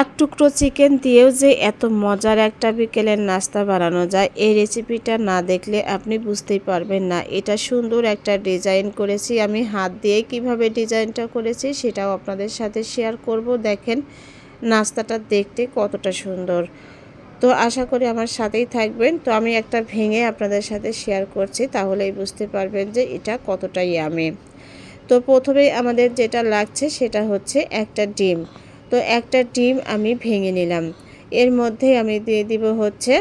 এক টুকরো চিকেন দিয়েও যে এত মজার একটা বিকেলের নাস্তা বানানো যায়, এই রেসিপিটা না দেখলে আপনি বুঝতেই পারবেন না। এটা সুন্দর একটা ডিজাইন করেছি আমি, হাত দিয়ে কীভাবে ডিজাইনটা করেছি সেটাও আপনাদের সাথে শেয়ার করব। দেখেন নাস্তাটা দেখতে কতটা সুন্দর। তো আশা করি আমার সাথেই থাকবেন। তো আমি একটা ভেঙে আপনাদের সাথে শেয়ার করছি, তাহলেই বুঝতে পারবেন যে এটা কতটাই আমি তো প্রথমেই আমাদের যেটা লাগছে সেটা হচ্ছে একটা ডিম। তো একটা ডিম আমি ভেঙে নিলাম। এর মধ্যে আমি দিয়ে দিব হচ্ছে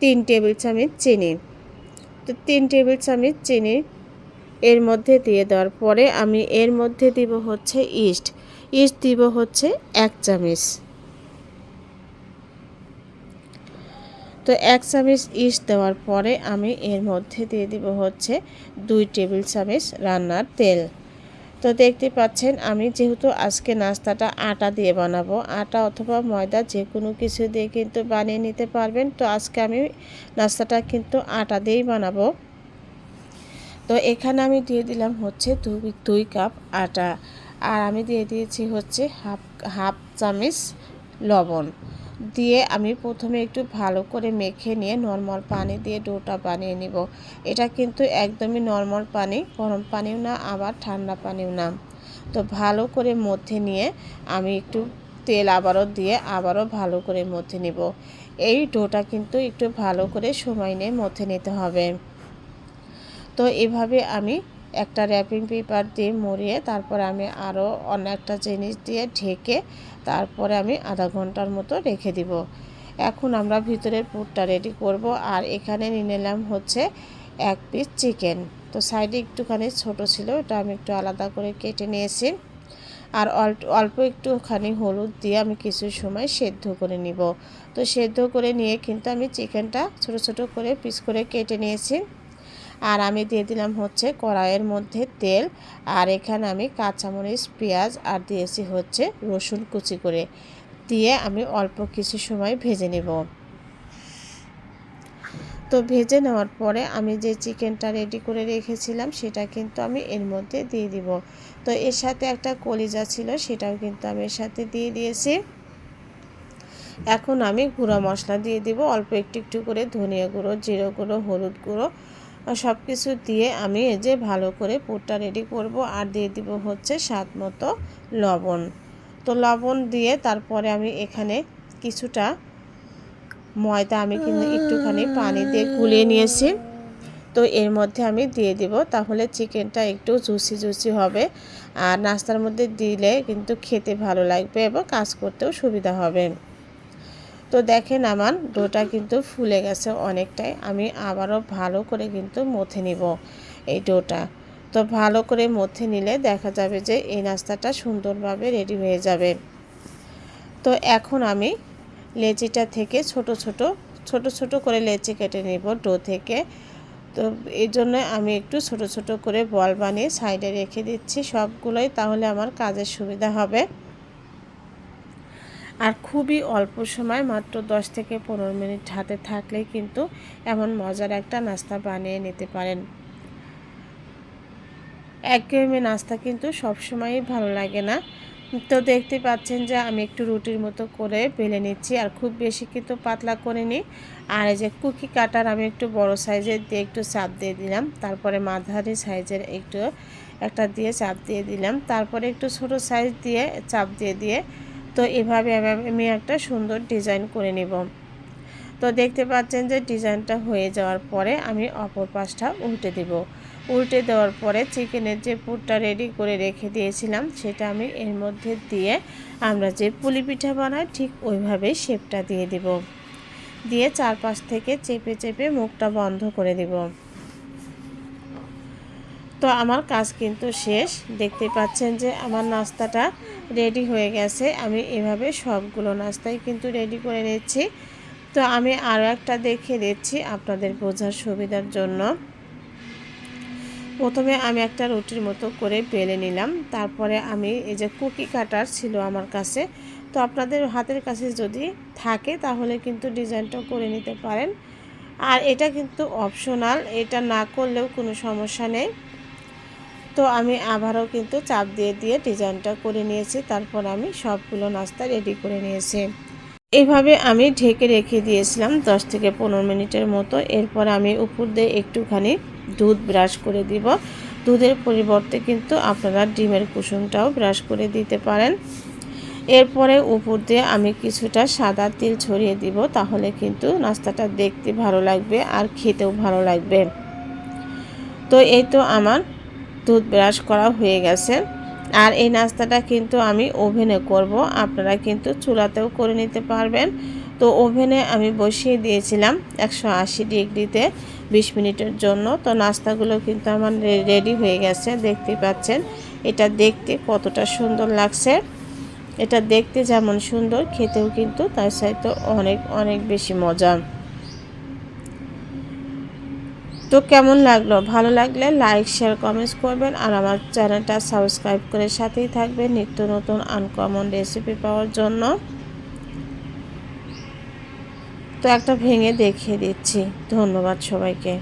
তিন টেবিল চামচ চিনি। তো তিন টেবিল চামচ চিনি এর মধ্যে দিয়ে দেওয়ার পরে আমি এর মধ্যে দিব হচ্ছে ইস্ট। ইস্ট দিব হচ্ছে এক চামচ। তো এক চামচ ইস্ট দেওয়ার পরে আমি এর মধ্যে দিয়ে দিব হচ্ছে দুই টেবিল চামচ রান্নার তেল। তো দেখতে পাচ্ছেন, আমি যেহেতু আজকে নাস্তাটা আটা দিয়ে বানাবো, আটা অথবা ময়দা যে কোনো কিছু দিয়ে কিন্তু বানিয়ে নিতে পারবেন। তো আজকে আমি নাস্তাটা কিন্তু আটা দিয়েই বানাবো। তো এখানে আমি দিয়ে দিলাম হচ্ছে দুই দুই কাপ আটা। আর আমি দিয়ে দিয়েছি হচ্ছে হাফ হাফ চামচ লবণ। দিয়ে আমি প্রথমে একটু ভালো করে মেখে নিয়ে নর্মাল পানি দিয়ে ডোটা বানিয়ে নিব। এটা কিন্তু একদমই নর্মাল পানি, গরম পানিও না, আবার ঠান্ডা পানিও না। তো ভালো করে মধ্যে নিয়ে আমি একটু তেল আবারও দিয়ে আবারও ভালো করে মধ্যে নিব। এই ডোটা কিন্তু একটু ভালো করে সময় নিয়ে মধ্যে নিতে হবে। তো এভাবে আমি একটা র্যাপিং পেপার দিয়ে মুড়িয়ে তারপর আমি আরও অন্য একটা জিনিস দিয়ে ঢেকে তারপরে আমি আধা ঘণ্টার মতো রেখে দিব। এখন আমরা ভিতরের পুরটা রেডি করব আর এখানে নিয়ে নিলাম হচ্ছে এক পিস চিকেন তো সাইডে একটুখানি ছোট ছিল, ওটা আমি একটু আলাদা করে কেটে নিয়েছি। আর অল্প অল্প একটুখানি হলুদ দিয়ে আমি কিছু সময় সেদ্ধ করে নিব। তো সেদ্ধ করে নিয়ে কিন্তু আমি চিকেনটা ছোট ছোট করে পিস করে কেটে নিয়েছি। আর আমি দিয়ে দিলাম হচ্ছে কড়াইয়ের মধ্যে তেল, আর এখানে আমি কাঁচামরিচ, পেঁয়াজ, আর দিয়েছি হচ্ছে রসুন কুচি করে। দিয়ে আমি অল্প কিছু সময় ভেজে নেব। তো ভেজে নেওয়ার পরে আমি যে চিকেনটা রেডি করে রেখেছিলাম, সেটা কিন্তু আমি এর মধ্যে দিয়ে দিব। তো এর সাথে একটা কলিজা ছিল, সেটাও কিন্তু আমি এর সাথে দিয়ে দিয়েছি। এখন আমি গুঁড়ো মশলা দিয়ে দিব, অল্প একটু একটু করে ধনিয়া গুঁড়ো, জিরো গুঁড়ো, হলুদ গুঁড়ো সব কিছু দিয়ে আমি এই যে ভালো করে পুরটা রেডি করব আর দিয়ে দিব হচ্ছে স্বাদ মতো লবণ। তো লবণ দিয়ে তারপরে আমি এখানে কিছুটা ময়দা আমি কিন্তু একটুখানি পানি দিয়ে গুলিয়ে নিয়েছি। তো এর মধ্যে আমি দিয়ে দিব, তাহলে চিকেনটা একটু জুসি জুসি হবে আর নাস্তার মধ্যে দিলে কিন্তু খেতে ভালো লাগবে এবং কাজ করতেও সুবিধা হবে। তো দেখেন আমার ডোটা কিন্তু ফুলে গেছে অনেকটাই। আমি আবারও ভালো করে কিন্তু মথে নিব এই ডোটা। তো ভালো করে মথে নিলে দেখা যাবে যে এই নাস্তাটা সুন্দরভাবে রেডি হয়ে যাবে। তো এখন আমি লেচিটা থেকে ছোট ছোট ছোট ছোট করে লেচি কেটে নেব ডো থেকে। তো এই জন্য আমি একটু ছোট ছোট করে বল বানিয়ে সাইডে রেখে দিচ্ছি সবগুলোই, তাহলে আমার কাজের সুবিধা হবে। আর খুবই অল্প সময়, মাত্র দশ থেকে পনেরো মিনিট হাতে থাকলে কিন্তু এমন মজার একটা নাস্তা বানিয়ে নিতে পারেন। একঘেয়েমি নাস্তা কিন্তু সবসময়ই ভালো লাগে না। তো দেখতে পাচ্ছেন যে আমি একটু রুটির মতো করে বেলে নিচ্ছি, আর খুব বেশি কিন্তু পাতলা করে নিই আর এই যে কুকি কাটার আমি একটু বড় সাইজের দিয়ে একটু চাপ দিয়ে দিলাম, তারপরে মাঝারি সাইজের একটু একটা দিয়ে চাপ দিয়ে দিলাম, তারপরে একটু ছোট সাইজ দিয়ে চাপ দিয়ে দিয়ে তো এভাবে আমি একটা সুন্দর ডিজাইন করে নিব। তো দেখতে পাচ্ছেন যে ডিজাইনটা হয়ে যাওয়ার পরে আমি অপর পাশটা উল্টে দেব। উল্টে দেওয়ার পরে চিকেনের যে পুরটা রেডি করে রেখে দিয়েছিলাম, সেটা আমি এর মধ্যে দিয়ে আমরা যে পুলি পিঠা বানাই, ঠিক ওইভাবেই শেপটা দিয়ে দিব। দিয়ে চারপাশ থেকে চেপে চেপে মুখটা বন্ধ করে দেব। তো আমার কাজ কিন্তু শেষ। দেখতে পাচ্ছেন যে আমার নাস্তাটা রেডি হয়ে গেছে। আমি এভাবে সবগুলো নাস্তাই কিন্তু রেডি করে নিচ্ছি। তো আমি আরও একটা দেখে দিচ্ছি আপনাদের বোঝার সুবিধার জন্য। প্রথমে আমি একটা রুটির মতো করে বেলে নিলাম। তারপরে আমি এই যে কুকি কাটার ছিল আমার কাছে। তো আপনাদের হাতের কাছে যদি থাকে তাহলে কিন্তু ডিজাইনটা করে নিতে পারেন। আর এটা কিন্তু অপশনাল এটা না করলেও কোনো সমস্যা নেই। তো আমি আবারও কিন্তু চাপ দিয়ে দিয়ে ডিজাইনটা করে নিয়েছি। তারপর আমি সবগুলো নাস্তা রেডি করে নিয়েছি। এভাবে আমি ঢেকে রেখে দিয়েছিলাম দশ থেকে পনেরো মিনিটের মতো। এরপর আমি উপর দিয়ে একটুখানি দুধ ব্রাশ করে দিব। দুধের পরিবর্তে কিন্তু আপনারা ডিমের কুসুমটাও ব্রাশ করে দিতে পারেন। এরপরে উপর দিয়ে আমি কিছুটা সাদা তিল ছড়িয়ে দিব, তাহলে কিন্তু নাস্তাটা দেখতে ভালো লাগবে আর খেতেও ভালো লাগবে। তো এই তো আমার দুধ ব্রাশ করা হয়ে গেছে। আর এই নাস্তাটা কিন্তু আমি ওভেনে করব। আপনারা কিন্তু চুলাতেও করে নিতে পারবেন। তো ওভেনে আমি বসিয়ে দিয়েছিলাম একশো আশি ডিগ্রিতে বিশ মিনিটের জন্য। তো নাস্তাগুলো কিন্তু আমার রেডি হয়ে গেছে, দেখতে পাচ্ছেন। এটা দেখতে কতটা সুন্দর লাগছে। এটা দেখতে যেমন সুন্দর, খেতেও কিন্তু তার সাথে অনেক অনেক বেশি মজা। তো কেমন লাগল? ভালো লাগলে লাইক শেয়ার কমেন্টস করবেন আর আমার চ্যানেলটা সাবস্ক্রাইব করে সাথেই থাকবেন নিত্য নতুন আনকমন রেসিপি পাওয়ার জন্য। তো একটা ভেঙে দেখিয়ে দিচ্ছি। ধন্যবাদ সবাইকে।